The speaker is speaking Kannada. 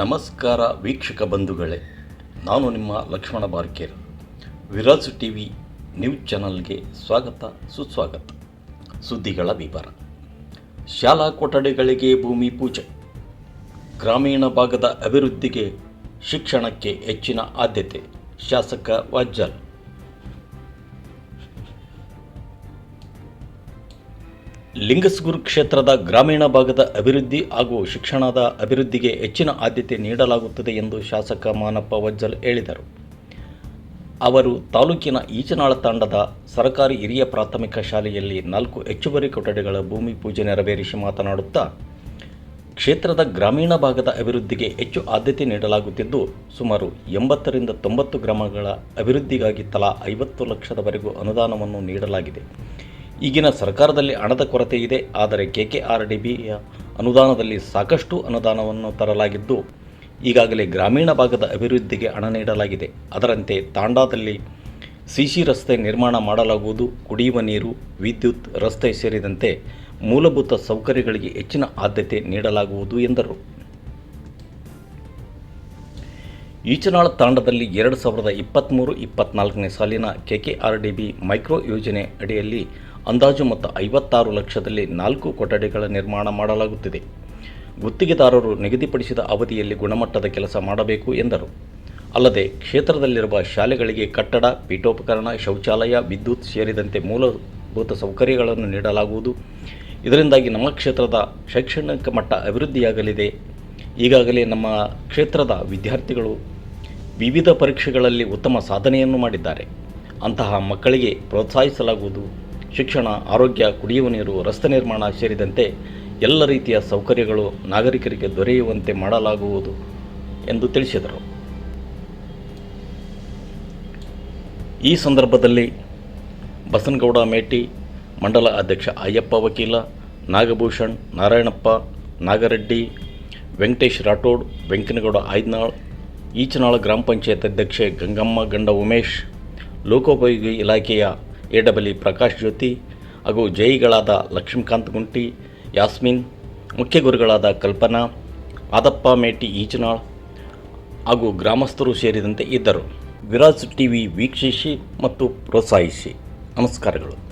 ನಮಸ್ಕಾರ ವೀಕ್ಷಕ ಬಂಧುಗಳೇ, ನಾನು ನಿಮ್ಮ Lakshman Barkere. Viraj T V news ಚಾನಲ್ಗೆ ಸ್ವಾಗತ, ಸುಸ್ವಾಗತ. ಸುದ್ದಿಗಳ ವಿವರ. ಶಾಲಾ ಕೊಠಡಿಗಳಿಗೆ ಭೂಮಿ ಪೂಜೆ. ಗ್ರಾಮೀಣ ಭಾಗದ ಅಭಿವೃದ್ಧಿಗೆ ಶಿಕ್ಷಣಕ್ಕೆ ಹೆಚ್ಚಿನ ಆದ್ಯತೆ. ಶಾಸಕ ವಾಜ್ಜಲ್. ಲಿಂಗಸ್ಗೂರು ಕ್ಷೇತ್ರದ ಗ್ರಾಮೀಣ ಭಾಗದ ಅಭಿವೃದ್ಧಿ ಹಾಗೂ ಶಿಕ್ಷಣದ ಅಭಿವೃದ್ಧಿಗೆ ಹೆಚ್ಚಿನ ಆದ್ಯತೆ ನೀಡಲಾಗುತ್ತದೆ ಎಂದು ಶಾಸಕ ಮಾನಪ್ಪ ವಜ್ಜಲ್ ಹೇಳಿದರು. ಅವರು ತಾಲೂಕಿನ ಈಚನಾಳ ತಾಂಡದ ಸರ್ಕಾರಿ ಹಿರಿಯ ಪ್ರಾಥಮಿಕ ಶಾಲೆಯಲ್ಲಿ ನಾಲ್ಕು ಹೆಚ್ಚುವರಿ ಕೊಠಡಿಗಳ ಭೂಮಿ ಪೂಜೆ ನೆರವೇರಿಸಿ ಮಾತನಾಡುತ್ತಾ, ಕ್ಷೇತ್ರದ ಗ್ರಾಮೀಣ ಭಾಗದ ಅಭಿವೃದ್ಧಿಗೆ ಹೆಚ್ಚು ಆದ್ಯತೆ ನೀಡಲಾಗುತ್ತಿದ್ದು, ಸುಮಾರು ಎಂಬತ್ತರಿಂದ ತೊಂಬತ್ತು ಗ್ರಾಮಗಳ ಅಭಿವೃದ್ಧಿಗಾಗಿ ತಲಾ ಐವತ್ತು ಲಕ್ಷದವರೆಗೂ ಅನುದಾನವನ್ನು ನೀಡಲಾಗಿದೆ. ಈಗಿನ ಸರ್ಕಾರದಲ್ಲಿ ಹಣದ ಕೊರತೆ ಇದೆ, ಆದರೆ ಕೆಕೆಆರ್ಡಿಬಿಯ ಅನುದಾನದಲ್ಲಿ ಸಾಕಷ್ಟು ಅನುದಾನವನ್ನು ತರಲಾಗಿದ್ದು, ಈಗಾಗಲೇ ಗ್ರಾಮೀಣ ಭಾಗದ ಅಭಿವೃದ್ಧಿಗೆ ಹಣ ನೀಡಲಾಗಿದೆ. ಅದರಂತೆ ತಾಂಡಾದಲ್ಲಿ ಸಿಸಿ ರಸ್ತೆ ನಿರ್ಮಾಣ ಮಾಡಲಾಗುವುದು. ಕುಡಿಯುವ ನೀರು, ವಿದ್ಯುತ್, ರಸ್ತೆ ಸೇರಿದಂತೆ ಮೂಲಭೂತ ಸೌಕರ್ಯಗಳಿಗೆ ಹೆಚ್ಚಿನ ಆದ್ಯತೆ ನೀಡಲಾಗುವುದು ಎಂದರು. ಈಚನಾಳ ತಾಂಡದಲ್ಲಿ ಎರಡು ಸಾವಿರದ ಇಪ್ಪತ್ತ್ಮೂರು ಇಪ್ಪತ್ತ್ನಾಲ್ಕನೇ ಸಾಲಿನ ಕೆಕೆಆರ್ಡಿಬಿ ಮೈಕ್ರೋ ಯೋಜನೆ ಅಡಿಯಲ್ಲಿ ಅಂದಾಜು ಮೊತ್ತ ಐವತ್ತಾರು ಲಕ್ಷದಲ್ಲಿ ನಾಲ್ಕು ಕೊಠಡಿಗಳ ನಿರ್ಮಾಣ ಮಾಡಲಾಗುತ್ತಿದೆ. ಗುತ್ತಿಗೆದಾರರು ನಿಗದಿಪಡಿಸಿದ ಅವಧಿಯಲ್ಲಿ ಗುಣಮಟ್ಟದ ಕೆಲಸ ಮಾಡಬೇಕು ಎಂದರು. ಅಲ್ಲದೆ, ಕ್ಷೇತ್ರದಲ್ಲಿರುವ ಶಾಲೆಗಳಿಗೆ ಕಟ್ಟಡ, ಪೀಠೋಪಕರಣ, ಶೌಚಾಲಯ, ವಿದ್ಯುತ್ ಸೇರಿದಂತೆ ಮೂಲಭೂತ ಸೌಕರ್ಯಗಳನ್ನು ನೀಡಲಾಗುವುದು. ಇದರಿಂದಾಗಿ ನಮ್ಮ ಕ್ಷೇತ್ರದ ಶೈಕ್ಷಣಿಕ ಮಟ್ಟ ಅಭಿವೃದ್ಧಿಯಾಗಲಿದೆ. ಈಗಾಗಲೇ ನಮ್ಮ ಕ್ಷೇತ್ರದ ವಿದ್ಯಾರ್ಥಿಗಳು ವಿವಿಧ ಪರೀಕ್ಷೆಗಳಲ್ಲಿ ಉತ್ತಮ ಸಾಧನೆಯನ್ನು ಮಾಡಿದ್ದಾರೆ. ಅಂತಹ ಮಕ್ಕಳಿಗೆ ಪ್ರೋತ್ಸಾಹಿಸಲಾಗುವುದು. ಶಿಕ್ಷಣ, ಆರೋಗ್ಯ, ಕುಡಿಯುವ ನೀರು, ರಸ್ತೆ ನಿರ್ಮಾಣ ಸೇರಿದಂತೆ ಎಲ್ಲ ರೀತಿಯ ಸೌಕರ್ಯಗಳು ನಾಗರಿಕರಿಗೆ ದೊರೆಯುವಂತೆ ಮಾಡಲಾಗುವುದು ಎಂದು ತಿಳಿಸಿದರು. ಈ ಸಂದರ್ಭದಲ್ಲಿ ಬಸನಗೌಡ ಮೇಟಿ, ಮಂಡಲ ಅಧ್ಯಕ್ಷ ಅಯ್ಯಪ್ಪ ವಕೀಲ, ನಾಗಭೂಷಣ್, ನಾರಾಯಣಪ್ಪ, ನಾಗರೆಡ್ಡಿ, ವೆಂಕಟೇಶ್ ರಾಠೋಡ್, ವೆಂಕನಗೌಡ ಆಯ್ದನಾಳ್ ಈಚನಾಳ ಗ್ರಾಮ ಪಂಚಾಯತ್ ಅಧ್ಯಕ್ಷೆ ಗಂಗಮ್ಮ, ಗಂಡ ಉಮೇಶ್, ಲೋಕೋಪಯೋಗಿ ಇಲಾಖೆಯ ಎ ಡಬ್ಲ್ಯೂ ಪ್ರಕಾಶ್ ಜ್ಯೋತಿ ಹಾಗೂ ಜೈಗಳಾದ ಲಕ್ಷ್ಮೀಕಾಂತ್ ಗುಂಟಿ, ಯಾಸ್ಮಿನ್, ಮುಖ್ಯ ಗುರುಗಳಾದ ಕಲ್ಪನಾ, ಆದಪ್ಪ ಮೇಟಿ ಈಚನಾಳ್ ಹಾಗೂ ಗ್ರಾಮಸ್ಥರು ಸೇರಿದಂತೆ ಇದ್ದರು. ವಿರಾಜ್ ಟಿವಿ ವೀಕ್ಷಿಸಿ ಮತ್ತು ಪ್ರೋತ್ಸಾಹಿಸಿ. ನಮಸ್ಕಾರಗಳು.